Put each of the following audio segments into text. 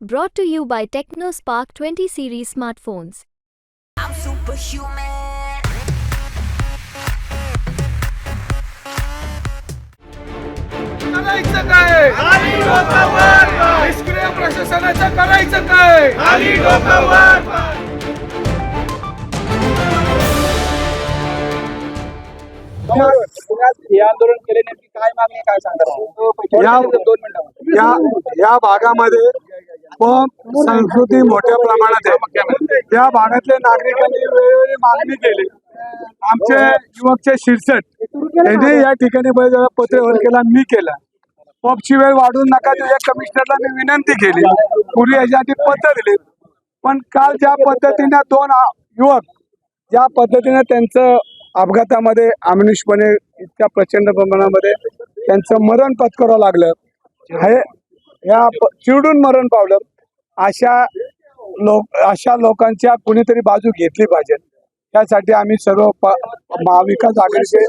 Brought to you by TechnoSpark 20 series smartphones. I'm superhuman. करायचं काय निष्क्रिय प्रशासनाचं करायचं काय पुण्यात हे आंदोलन केले नेमकी काय मागणी काय या- दोन या या भागामध्ये पब संस्कृती मोठ्या प्रमाणात आहे. त्या भागातल्या नागरिकांनी वेळोवेळी मागणी केली. आमचे युवकचे शिरसट यांनी या ठिकाणी बरेच वेळा पत्रव्यवहार केला मी केला. पबची वेळ वाढवून नका तुझ्या कमिशनरला मी विनंती केली. पूर्वी याच्यासाठी पत्र दिले. पण काल ज्या पद्धतीने दोन युवक ज्या पद्धतीने त्यांचं अपघातामध्ये आमनिषपणे इतक्या प्रचंड प्रमाणामध्ये त्यांचं मरण पत्करावं लागलं हे या चिडून मरण पावलं. अशा लोक अशा लोकांच्या कुणीतरी बाजू घेतली पाहिजे. त्यासाठी आम्ही सर्व महाविकास आघाडीचे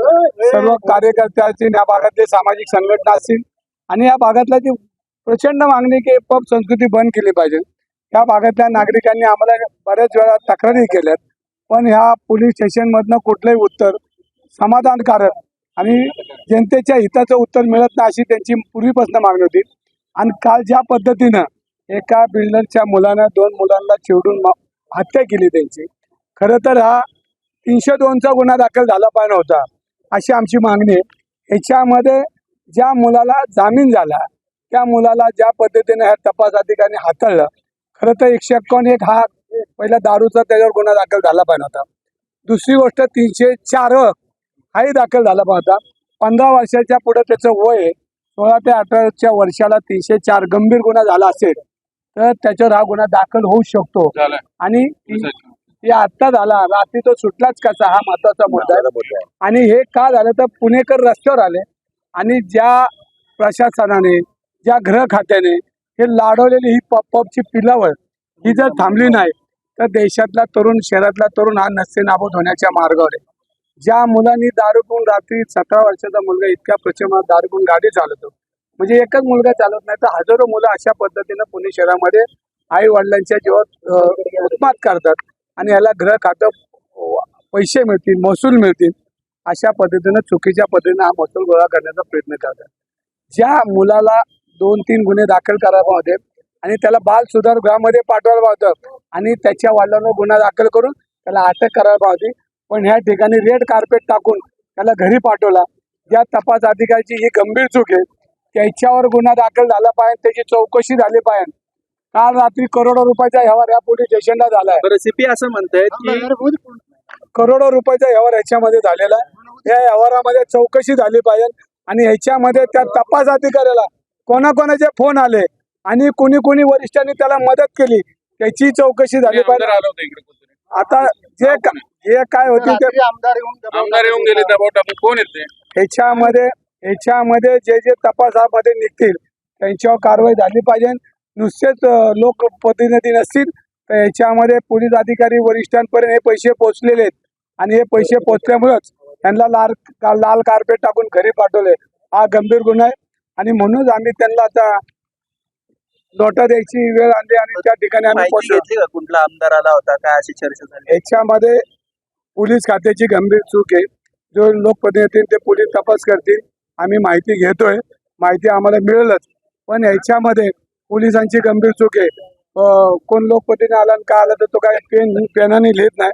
सर्व कार्यकर्ते असतील या भागातले सामाजिक संघटना असतील आणि या भागातल्या जी प्रचंड मागणी की पब संस्कृती बंद केली पाहिजे. या भागातल्या नागरिकांनी आम्हाला बऱ्याच वेळा तक्रारी केल्यात. पण ह्या पोलीस स्टेशनमधनं कुठलंही उत्तर समाधानकारक आणि जनतेच्या हिताचं उत्तर मिळत नाही अशी त्यांची पूर्वीपासून मागणी होती. आणि काल ज्या पद्धतीनं एका बिल्डरच्या मुलानं दोन मुलांना चिवडून हत्या केली त्यांची खरं तर हा तीनशे दोनचा गुन्हा दाखल झाला पाहिजे होता अशी आमची मागणी आहे. याच्यामध्ये ज्या मुलाला जामीन झाला त्या मुलाला ज्या पद्धतीने ह्या तपास अधिकाऱ्यांनी हाताळलं खरं तर एकशे एक्कावन्न एक हा पहिला दारूचा त्याच्यावर गुन्हा दाखल झाला पाहिजे होता दुसरी गोष्ट तीनशे चार हाही दाखल झाला पाहिजे होता पंधरा वर्षाच्या पुढे त्याचं वय आहे. सोळा ते अठराच्या वर्षाला तीनशे चार गंभीर गुन्हा झाला असेल तर त्याच्यावर हा गुन्हा दाखल होऊ शकतो. आणि ते आत्ता झाला रात्री तो सुटलाच कसा हा महत्त्वाचा मुद्दा आहे. आणि हे का झालं तर पुणेकर रस्त्यावर आले आणि ज्या प्रशासनाने ज्या गृह खात्याने हे लाडवलेली ही पब पबची पिलावळ ही जर थांबली नाही तर देशातला तरुण शहरातला तरुण हा नसते नाबूद होण्याच्या मार्गावर आहे. ज्या मुलांनी दारू पिऊन रात्री सतरा वर्षाचा मुलगा इतक्या प्रचंड दारू पिऊन गाडी चालवतो. म्हणजे एकच मुलगा चालवत नाही तर हजारो मुलं अशा पद्धतीनं पुणे शहरामध्ये आई वडिलांच्या जीवात उत्पात करतात आणि याला ग्रह खातं पैसे मिळतील महसूल मिळतील अशा पद्धतीनं चुकीच्या पद्धतीनं हा महसूल गोळा करण्याचा प्रयत्न करतात. ज्या मुलाला दोन तीन गुन्हे दाखल करायला होते आणि त्याला बाल सुधार गृहामध्ये पाठवायला होतं आणि त्याच्या वडिलांवर गुन्हा दाखल करून त्याला अटक करायला होती पण ह्या ठिकाणी रेड कार्पेट टाकून त्याला घरी पाठवला. ज्या तपास अधिकाऱ्याची ही गंभीर चूक आहे त्याच्यावर गुन्हा दाखल झाला पाहिजे त्याची चौकशी झाली पाहिजे. काल रात्री करोडो रुपयाचा व्यवहार या पोलीस स्टेशनला झालाय बरं सीपी असं म्हणतायत की करोडो रुपयाचा व्यवहार ह्याच्यामध्ये झालेला आहे. या व्यवहारामध्ये चौकशी झाली पाहिजे आणि ह्याच्यामध्ये त्या तपास अधिकाऱ्याला कोणाकोणाचे फोन आले आणि कोणी कोणी वरिष्ठांनी त्याला मदत केली त्याची चौकशी झाली पाहिजे. आता जे जे काय होते ते आमदार येऊन आमदार येऊन गेले दबाव टाकून कोण येते? ह्याच्यामध्ये ह्याच्यामध्ये जे जे तपासामध्ये निघतील त्यांच्यावर कारवाई झाली पाहिजे. नुसतेच अं, लोकप्रतिनिधी नसतील तर ह्याच्यामध्ये पोलीस अधिकारी वरिष्ठांपर्यंत हे पैसे पोहोचलेले आहेत. आणि हे पैसे पोहोचल्यामुळेच त्यांना लाल का- लाल कार्पेट टाकून घरी पाठवले. हा गंभीर गुन्हा आहे. आणि म्हणूनच आम्ही त्यांना आता नोटा द्यायची वेळ आणली आणि त्या ठिकाणी आम्ही माहिती पोहोचलो. घेतली का? कुठला आमदार आला होता? काय अशी चर्चा झाली? याच्यामध्ये पोलीस खात्याची गंभीर चूक आहे. जो लोकप्रतिनिधी ते पोलीस तपास करतील. आम्ही माहिती घेतोय. माहिती आम्हाला मिळेलच. पण याच्यामध्ये पोलिसांची गंभीर चूक आहे. अं, कोण लोकप्रतिनिधी आला आणि का आला तर तो काय पेन पेनाने लिहित नाही.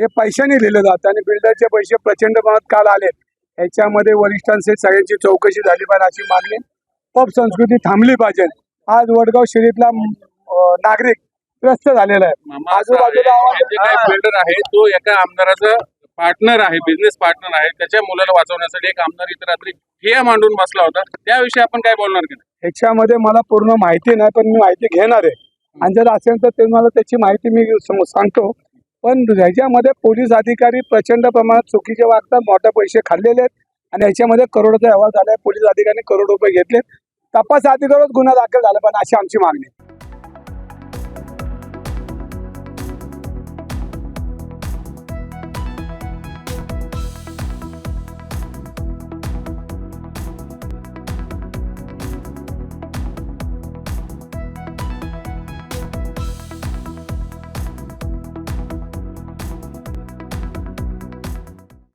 हे पैशाने लिहिलं जातं आणि बिल्डरचे पैसे प्रचंड प्रमाणात काल आले. याच्यामध्ये वरिष्ठांचे सगळ्यांची चौकशी झाली पाहिजे अशी मागणी. पब संस्कृती थांबली पाहिजे. आज वडगाव शरीफला अं, नागरिक त्रस्त झालेला आहे. आजूबाजूला बिल्डर आहे तो एका आमदाराचं पार्टनर आहे बिझनेस पार्टनर आहे. त्याच्या मुलाला वाचवण्यासाठी एक आमदार इतर रात्री ठिया मांडून बसला होता. त्याविषयी आपण काय बोलणार की? नाही? ह्याच्यामध्ये मला पूर्ण माहिती नाही पण मी माहिती घेणार आहे. आणि जर असेल तर ते मला त्याची माहिती मी सांगतो. पण ह्याच्यामध्ये पोलीस अधिकारी प्रचंड प्रमाणात चुकीचे वागतात मोठे पैसे खाल्लेले आहेत. आणि ह्याच्यामध्ये करोडोचा व्यवहार झाला आहे पोलीस अधिकाऱ्यांनी करोड रुपये घेतले तपास अधिकाऱ्यावर गुन्हा दाखल झाला पण अशी आमची मागणी